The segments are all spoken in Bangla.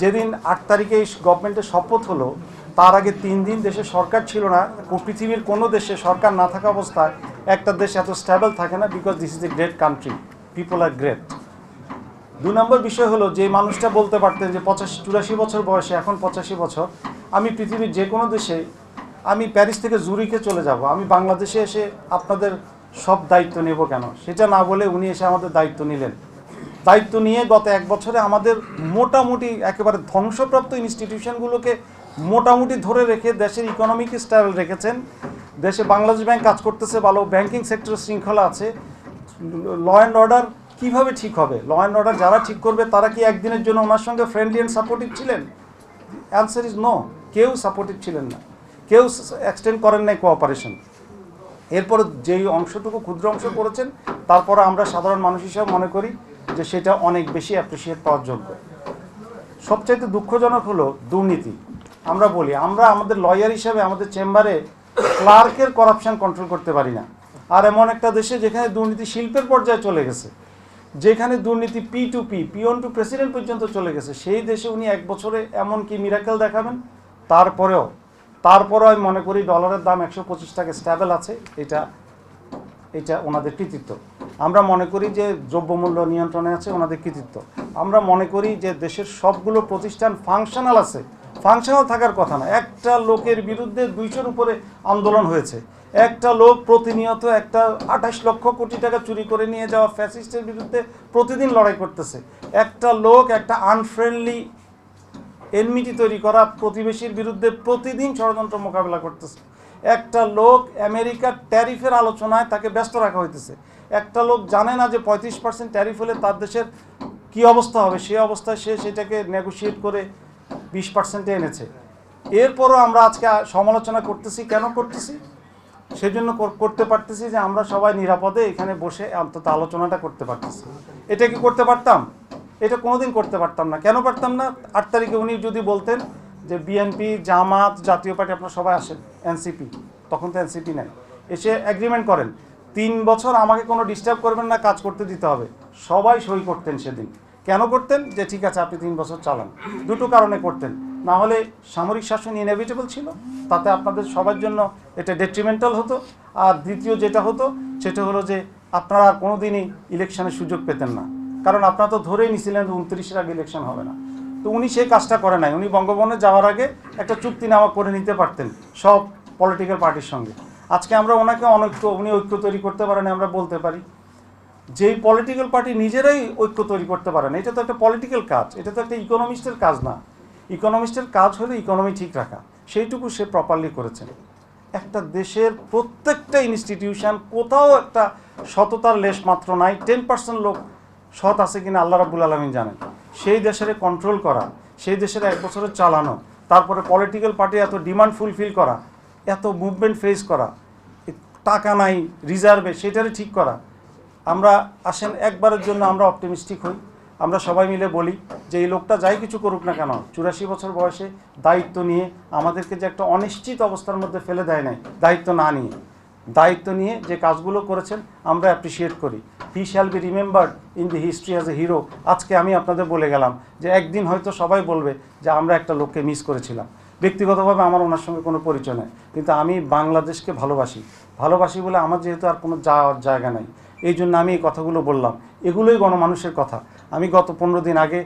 যেদিন আট তারিখে এই গভর্নমেন্টের শপথ হলো, তার আগে তিন দিন দেশে সরকার ছিল না। পৃথিবীর কোনো দেশে সরকার না থাকা অবস্থায় একটা দেশ এত স্টেবল থাকে না because this is a great country people R great দু নম্বর বিষয় হলো, যে মানুষটা বলতে পারতেন যে পঁচাশি, চুরাশি বছর বয়সে, এখন পঁচাশি বছর, আমি পৃথিবীর যে কোনো দেশে, আমি প্যারিস থেকে জুরিকে চলে যাব। আমি বাংলাদেশে এসে আপনাদের সব দায়িত্ব নেব কেন? সেটা না বলে উনি এসে আমাদের দায়িত্ব নিলেন। দায়িত্ব নিয়ে গত এক বছরে আমাদের মোটামুটি একেবারে ধ্বংসপ্রাপ্ত ইনস্টিটিউশনগুলোকে মোটামুটি ধরে রেখে দেশের ইকোনমিক স্টাইল রেখেছেন। দেশে বাংলাদেশ ব্যাংক কাজ করতেছে, ভালো ব্যাংকিং সেক্টর শৃঙ্খলা আছে। ল অ্যান্ড অর্ডার কীভাবে ঠিক হবে? ল অ্যান্ড অর্ডার যারা ঠিক করবে, তারা কি একদিনের জন্য ওনার সঙ্গে ফ্রেন্ডলি অ্যান্ড সাপোর্টিভ ছিলেন? অ্যান্সার ইজ নো কেউ সাপোর্টিভ ছিলেন না। কেউ এক্সটেন্ড করেন নাই কোঅপারেশন এরপর যেই অংশটুকু ক্ষুদ্র অংশ করেছেন, তারপরে আমরা সাধারণ মানুষ হিসাবে মনে করি যে সেটা অনেক বেশি অ্যাপ্রিসিয়েট পাওয়ার যোগ্য। সবচাইতে দুঃখজনক হলো দুর্নীতি। আমরা বলি, আমরা আমাদের লয়ার হিসাবে আমাদের চেম্বারে ক্লার্কের করাপশন কন্ট্রোল করতে পারি না। আর এমন একটা দেশে যেখানে দুর্নীতি শিল্পের পর্যায়ে চলে গেছে, যেখানে দুর্নীতি P to P peon to president পর্যন্ত চলে গেছে, সেই দেশে উনি এক বছরে এমন কি মিরাকেল দেখাবেন? তারপরেও তারপরেও আমি মনে করি ডলারের দাম একশো পঁচিশ টাকা স্ট্যাবেল আছে, এটা এটা ওনাদের কৃতিত্ব। আমরা মনে করি যে দ্রব্যমূল্য নিয়ন্ত্রণে আছে, ওনাদের কৃতিত্ব। আমরা মনে করি যে দেশের সবগুলো প্রতিষ্ঠান ফাংশনাল আছে। ফাংশনাল থাকার কথা না। একটা লোকের বিরুদ্ধে দুইশোর উপরে আন্দোলন হয়েছে। একটা লোক প্রতিনিয়ত একটা আঠাশ লক্ষ কোটি টাকা চুরি করে নিয়ে যাওয়া ফ্যাসিস্টের বিরুদ্ধে প্রতিদিন লড়াই করতেছে। একটা লোক একটা আনফ্রেন্ডলি এনমিটি তৈরি করা প্রতিবেশীর বিরুদ্ধে প্রতিদিন ষড়যন্ত্র মোকাবেলা করতেছে। একটা লোক আমেরিকার ট্যারিফের আলোচনায় তাকে ব্যস্ত রাখা হইতেছে। একটা লোক জানে না যে পঁয়ত্রিশ পার্সেন্ট ট্যারিফ হলে তার দেশের কি অবস্থা হবে, সেই অবস্থায় সে সেটাকে নেগোশিয়েট করে বিশ পার্সেন্টে এনেছে। এরপরও আমরা আজকে সমালোচনা করতেছি, কেন করতেছি? সেজন্য করতে পারতেছি যে আমরা সবাই নিরাপদে এখানে বসে অন্তত আলোচনাটা করতে পারতেছি। এটা কি করতে পারতাম? এটা কোনোদিন করতে পারতাম না। কেন পারতাম না? আট তারিখে উনি যদি বলতেন যে বিএনপি জামাত, জাতীয় পার্টি আপনারা সবাই আসেন এনসিপি তখন তো এনসিপি নেই। এসে অ্যাগ্রিমেন্ট করেন, তিন বছর আমাকে কোনো ডিস্টার্ব করবেন না, কাজ করতে দিতে হবে। সবাই সই করতেন সেদিন। কেন করতেন? যে ঠিক আছে, আপনি তিন বছর চালান। দুটো কারণে করতেন। না হলে সামরিক শাসন ইনএভিটেবল ছিল, তাতে আপনাদের সবার জন্য এটা ডেট্রিমেন্টাল হতো। আর দ্বিতীয় যেটা হতো, সেটা হলো যে আপনারা কোনো দিনই ইলেকশনের সুযোগ পেতেন না। কারণ আপনারা তো ধরেই নিছিলেন উনত্রিশের আগে ইলেকশন হবে না। তো উনি সেই কাজটা করে নাই। উনি বঙ্গভবনে যাওয়ার আগে একটা চুক্তি চুক্তিনামা করে নিতে পারতেন সব পলিটিক্যাল পার্টির সঙ্গে। আজকে আমরা ওনাকে অনৈক্য, উনি ঐক্য তৈরি করতে পারেন, আমরা বলতে পারি। যেই পলিটিক্যাল পার্টি নিজেরাই ঐক্য তৈরি করতে পারে না এটা তো একটা পলিটিক্যাল কাজ, এটা তো একটা ইকোনমিস্টের কাজ না। ইকোনমিস্টের কাজ হলো ইকোনমি ঠিক রাখা, সেইটুকু সে প্রপারলি করেছেন। একটা দেশের প্রত্যেকটা ইনস্টিটিউশন কোথাও একটা সততার লেশ মাত্র নাই টেন পার্সেন্ট লোক সৎ আছে কিনা আল্লাহ রাবুল আলমিন জানেন। সেই দেশের কন্ট্রোল করা, সেই দেশের এক বছরের চালানো, তারপরে পলিটিক্যাল পার্টি এত ডিমান্ড ফুলফিল করা, এত মুভমেন্ট ফেস করা টাকা নাই রিজার্ভে সেটারে ঠিক করা। আমরা আসেন একবারের জন্য আমরা অপটিমিস্টিক হই, আমরা সবাই মিলে বলি যে এই লোকটা যাই কিছু করুক না কেন, চুরাশি বছর বয়সে দায়িত্ব নিয়ে আমাদেরকে যে একটা অনিশ্চিত অবস্থার মধ্যে ফেলে দেয় নাই, দায়িত্ব না নিয়ে। দায়িত্ব নিয়ে যে কাজগুলো করেছেন, আমরা অ্যাপ্রিসিয়েট করি। He shall be remembered in the history as a hero আজকে আমি আপনাদের বলে গেলাম যে একদিন হয়তো সবাই বলবে যে আমরা একটা লোককে মিস করেছিলাম। ব্যক্তিগতভাবে আমার ওনার সঙ্গে কোনো পরিচয় নেই। কিন্তু আমি বাংলাদেশকে ভালোবাসি। ভালোবাসি বলে আমার যেহেতু আর কোনো যাওয়ার জায়গা নাই। এই জন্য আমি এই কথাগুলো বললাম। এগুলোই গণমানুষের কথা। আমি গত পনেরো দিন আগে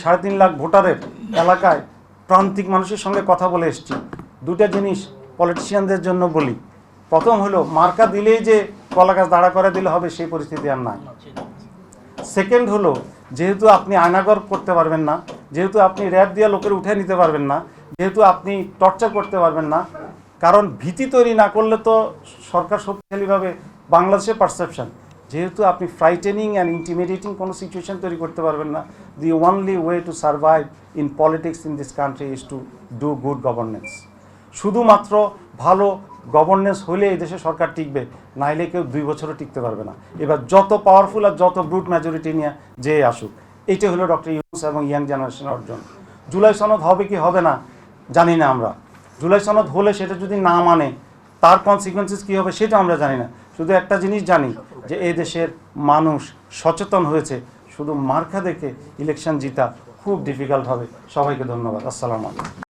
সাড়ে তিন লাখ ভোটারের এলাকায় প্রান্তিক মানুষের সঙ্গে কথা বলে এসেছি। দুটা জিনিস পলিটিশিয়ানদের জন্য বলি। প্রথম হলো, মার্কা দিলেই যে কলা গাছ দাঁড়া করে দিলে হবে, সেই পরিস্থিতি আর নাই। সেকেন্ড হলো, যেহেতু আপনি আয়নাগর করতে পারবেন না, যেহেতু আপনি র্যাব দিয়ে লোকের উঠে নিতে পারবেন না, যেহেতু আপনি টর্চার করতে পারবেন না, কারণ ভীতি তৈরি না করলে তো সরকার শক্তিশালীভাবে বাংলাদেশের পারসেপশন যেহেতু আপনি ফ্রাইটেনিং অ্যান্ড ইন্টিমিডিয়েটিং কোনো সিচুয়েশন তৈরি করতে পারবেন না the only way to survive in politics in this country is to do good governance শুধুমাত্র ভালো গভর্নেন্স হলে এই দেশে সরকার টিকবে নাইলে কেউ দুই বছরও টিকতে পারবে না। এবার যত পাওয়ারফুল আর যত ব্রুট মেজরিটি নিয়ে যে আসুক, এইটা হলো ডক্টর ইউনুস এবং ইয়াং জেনারেশনের অর্জন। জুলাই সনদ হবে কি হবে না, জানি না আমরা। জুলাই সনদ হলে সেটা যদি না মানে তার কনসিকুয়েন্সেস কী হবে সেটা আমরা জানি না। শুধু একটা জিনিস জানি, যে এই দেশের মানুষ সচেতন হয়েছে, শুধু মার্কা দেখে ইলেকশন জিতা খুব ডিফিকাল্ট হবে। সবাইকে ধন্যবাদ। আসসালামু আলাইকুম।